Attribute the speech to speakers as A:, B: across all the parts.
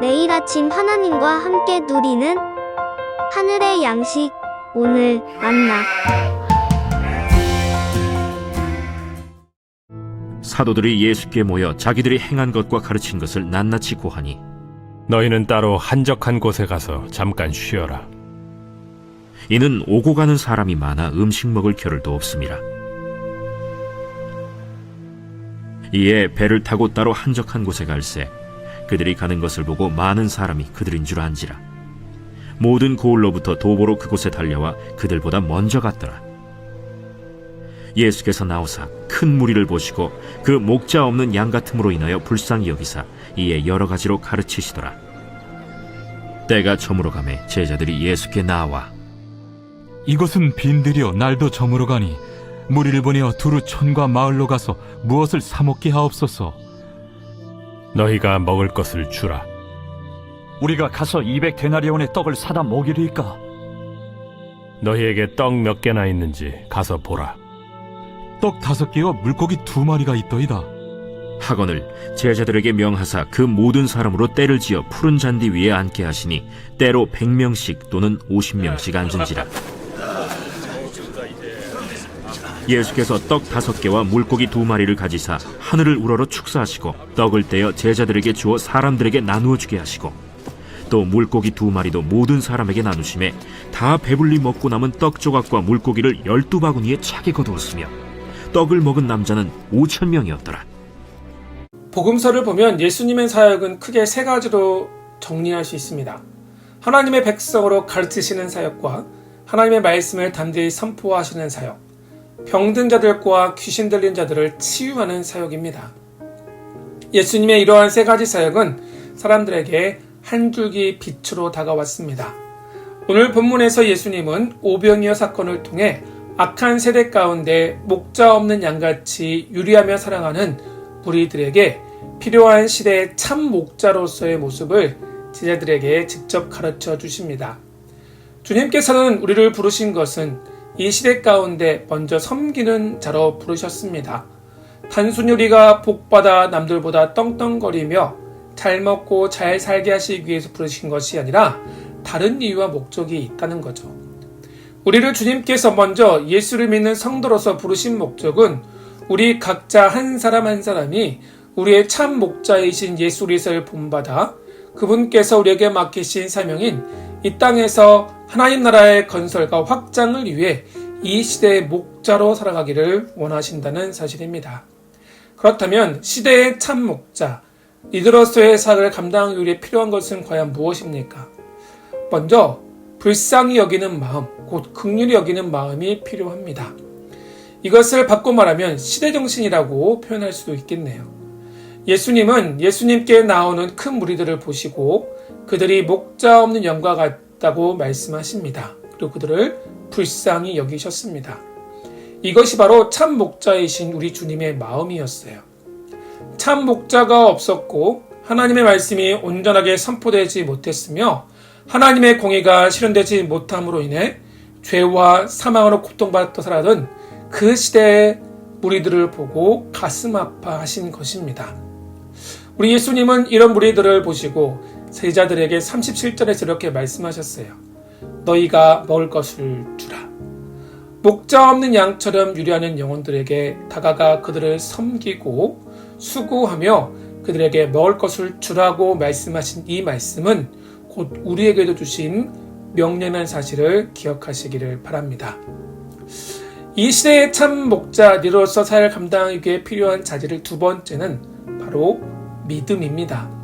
A: 매일 아침 하나님과 함께 누리는 하늘의 양식 오늘 만나
B: 사도들이 예수께 모여 자기들이 행한 것과 가르친 것을 낱낱이 고하니
C: 너희는 따로 한적한 곳에 가서 잠깐 쉬어라.
B: 이는 오고 가는 사람이 많아 음식 먹을 겨를도 없음이라. 이에 배를 타고 따로 한적한 곳에 갈새 그들이 가는 것을 보고 많은 사람이 그들인 줄 안지라. 모든 고을로부터 도보로 그곳에 달려와 그들보다 먼저 갔더라. 예수께서 나오사 큰 무리를 보시고 그 목자 없는 양 같음으로 인하여 불쌍히 여기사 이에 여러 가지로 가르치시더라. 때가 저물어 가매 제자들이 예수께 나와
D: 이것은 빈들이여 날도 저물어 가니 무리를 보내어 두루 촌과 마을로 가서 무엇을 사 먹게 하옵소서.
C: 너희가 먹을 것을 주라.
E: 우리가 가서 200 데나리온의 떡을 사다 먹이리까?
C: 너희에게 떡 몇 개나 있는지 가서 보라.
D: 떡 다섯 개와 물고기 두 마리가 있더이다.
B: 학원을 제자들에게 명하사 그 모든 사람으로 때를 지어 푸른 잔디 위에 앉게 하시니 때로 100명씩 또는 50명씩 앉은지라 예수께서 떡 다섯 개와 물고기 두 마리를 가지사 하늘을 우러러 축사하시고 떡을 떼어 제자들에게 주어 사람들에게 나누어 주게 하시고 또 물고기 두 마리도 모든 사람에게 나누심에 다 배불리 먹고 남은 떡 조각과 물고기를 열두 바구니에 차게 거두었으며 떡을 먹은 남자는 오천 명이었더라
F: 복음서를 보면 예수님의 사역은 크게 세 가지로 정리할 수 있습니다. 하나님의 백성으로 가르치시는 사역과 하나님의 말씀을 담대히 선포하시는 사역, 병든 자들과 귀신 들린 자들을 치유하는 사역입니다. 예수님의 이러한 세 가지 사역은 사람들에게 한 줄기 빛으로 다가왔습니다. 오늘 본문에서 예수님은 오병이어 사건을 통해 악한 세대 가운데 목자 없는 양같이 유리하며 사랑하는 무리들에게 필요한 시대의 참 목자로서의 모습을 제자들에게 직접 가르쳐 주십니다. 주님께서는 우리를 부르신 것은 이 시대 가운데 먼저 섬기는 자로 부르셨습니다. 단순히 우리가 복받아 남들보다 떵떵거리며 잘 먹고 잘 살게 하시기 위해서 부르신 것이 아니라 다른 이유와 목적이 있다는 거죠. 우리를 주님께서 먼저 예수를 믿는 성도로서 부르신 목적은 우리 각자 한 사람 한 사람이 우리의 참 목자이신 예수 그리스도를 본받아 그분께서 우리에게 맡기신 사명인 이 땅에서 하나님 나라의 건설과 확장을 위해 이 시대의 목자로 살아가기를 원하신다는 사실입니다. 그렇다면 시대의 참 목자, 리더로서의 사역을 감당하기 위해 필요한 것은 과연 무엇입니까? 먼저 불쌍히 여기는 마음, 곧 극률이 여기는 마음이 필요합니다. 이것을 바꿔 말하면 시대 정신이라고 표현할 수도 있겠네요. 예수님은 예수님께 나오는 큰 무리들을 보시고 그들이 목자 없는 영과 같 다고 말씀하십니다. 그리고 그들을 불쌍히 여기셨습니다. 이것이 바로 참 목자이신 우리 주님의 마음이었어요. 참 목자가 없었고 하나님의 말씀이 온전하게 선포되지 못했으며 하나님의 공의가 실현되지 못함으로 인해 죄와 사망으로 고통받았던 살아던 그 시대의 무리들을 보고 가슴 아파하신 것입니다. 우리 예수님은 이런 무리들을 보시고 제자들에게 37절에서 이렇게 말씀하셨어요. 너희가 먹을 것을 주라. 목자 없는 양처럼 유리하는 영혼들에게 다가가 그들을 섬기고 수고하며 그들에게 먹을 것을 주라고 말씀하신 이 말씀은 곧 우리에게도 주신 명령한 사실을 기억하시기를 바랍니다. 이 시대의 참 목자 리더로서 사역을 감당하기 위해 필요한 자질을 두 번째는 바로 믿음입니다.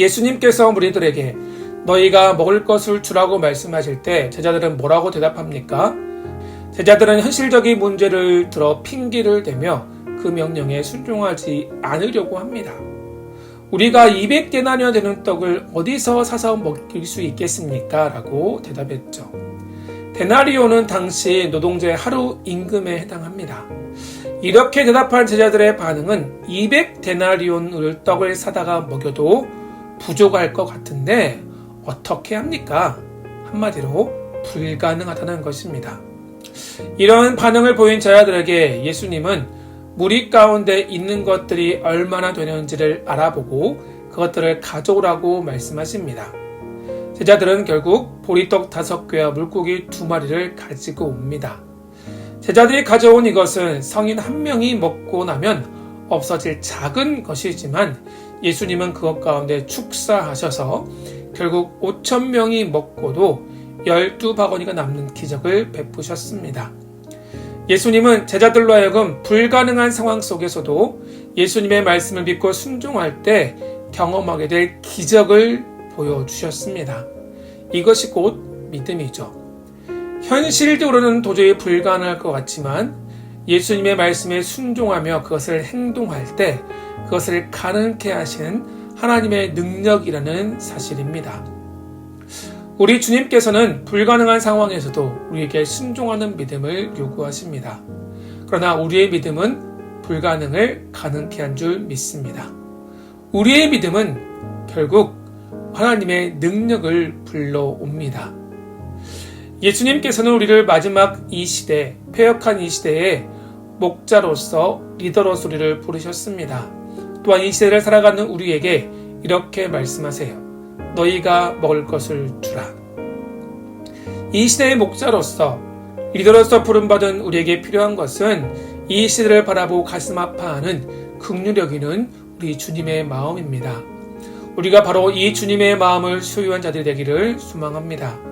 F: 예수님께서 무리들에게 너희가 먹을 것을 주라고 말씀하실 때 제자들은 뭐라고 대답합니까? 제자들은 현실적인 문제를 들어 핑계를 대며 그 명령에 순종하지 않으려고 합니다. 우리가 200개나려 되는 떡을 어디서 사서 먹일 수 있겠습니까? 라고 대답했죠. 데나리오는 당시 노동자의 하루 임금에 해당합니다. 이렇게 대답한 제자들의 반응은 200데나리온을 떡을 사다가 먹여도 부족할 것 같은데 어떻게 합니까? 한마디로 불가능하다는 것입니다. 이런 반응을 보인 제자들에게 예수님은 무리 가운데 있는 것들이 얼마나 되는지를 알아보고 그것들을 가져오라고 말씀하십니다. 제자들은 결국 보리떡 다섯 개와 물고기 두 마리를 가지고 옵니다. 제자들이 가져온 이것은 성인 한 명이 먹고 나면 없어질 작은 것이지만 예수님은 그것 가운데 축사하셔서 결국 5천 명이 먹고도 12바구니가 남는 기적을 베푸셨습니다. 예수님은 제자들로 하여금 불가능한 상황 속에서도 예수님의 말씀을 믿고 순종할 때 경험하게 될 기적을 보여주셨습니다. 이것이 곧 믿음이죠. 현실적으로는 도저히 불가능할 것 같지만 예수님의 말씀에 순종하며 그것을 행동할 때 그것을 가능케 하시는 하나님의 능력이라는 사실입니다. 우리 주님께서는 불가능한 상황에서도 우리에게 순종하는 믿음을 요구하십니다. 그러나 우리의 믿음은 불가능을 가능케 한 줄 믿습니다. 우리의 믿음은 결국 하나님의 능력을 불러옵니다. 예수님께서는 우리를 마지막 이 시대, 폐역한 이 시대에 목자로서 리더로서 우리를 부르셨습니다. 또한 이 시대를 살아가는 우리에게 이렇게 말씀하세요. 너희가 먹을 것을 주라. 이 시대의 목자로서 리더로서 부름받은 우리에게 필요한 것은 이 시대를 바라보고 가슴 아파하는 극률력 있는 우리 주님의 마음입니다. 우리가 바로 이 주님의 마음을 소유한 자들이 되기를 소망합니다.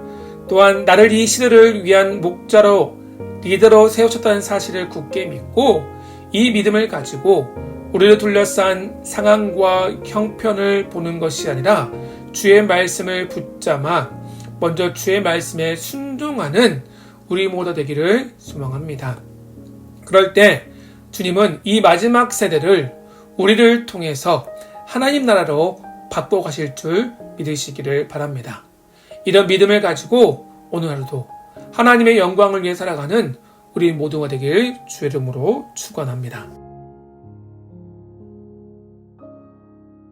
F: 또한 나를 이 시대를 위한 목자로 리더로 세우셨다는 사실을 굳게 믿고 이 믿음을 가지고 우리를 둘러싼 상황과 형편을 보는 것이 아니라 주의 말씀을 붙잡아 먼저 주의 말씀에 순종하는 우리 모두 되기를 소망합니다. 그럴 때 주님은 이 마지막 세대를 우리를 통해서 하나님 나라로 바꿔 가실 줄 믿으시기를 바랍니다. 이런 믿음을 가지고 오늘 하루도 하나님의 영광을 위해 살아가는 우리 모두가 되길 주의 이름으로 축원합니다.